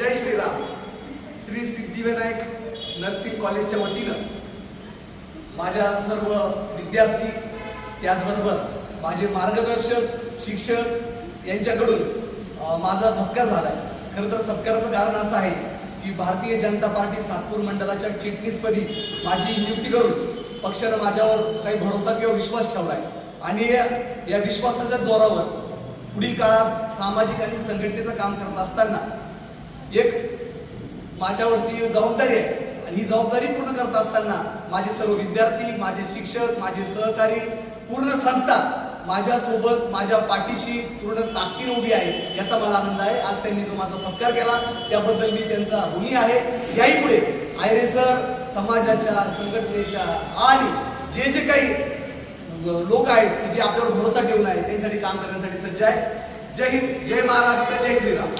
जय Shriram. Shri Siddhivinayak nursing कॉलेजच्या वतीनं माझ्या सर्व विद्यार्थी त्याचबरोबर माझे मार्गदर्शक शिक्षक यांच्याकडून माझा सत्कार झाला आहे खरं तर सत्काराचं कारण असं आहे की भारतीय जनता पार्टी सातपूर मंडळाच्या चिटणीसपदी माझी नियुक्ती करून पक्षानं माझ्यावर काही भरोसा किंवा विश्वास ठेवला आहे आणि या- या विश्वासाच्या जोरावर पुढील काळात सामाजिक आणि संघटनेचं काम करत असताना एक माझ्यावरती जबाबदारी आहे. आणि ही जबाबदारी पूर्ण करत असताना माझे सर्व विद्यार्थी माझे शिक्षक माझे सहकारी पूर्ण संस्था माझ्यासोबत माझ्या पाठीशी पूर्ण ताकदीने उभी आहे याचा मला आनंद आहे. आज त्यांनी जो माझा सत्कार केला त्याबद्दल मी त्यांचा ऋणी आहे. याही पुढे आयरे सर समाजाच्या संघटनेच्या आणि जे जे काही लोक आहेत की जे आपल्यावर भरोसा ठेवून आहे त्यांच्यासाठी काम करण्यासाठी सज्ज आहे जय हिंद जय महाराष्ट्र जय श्रीराम.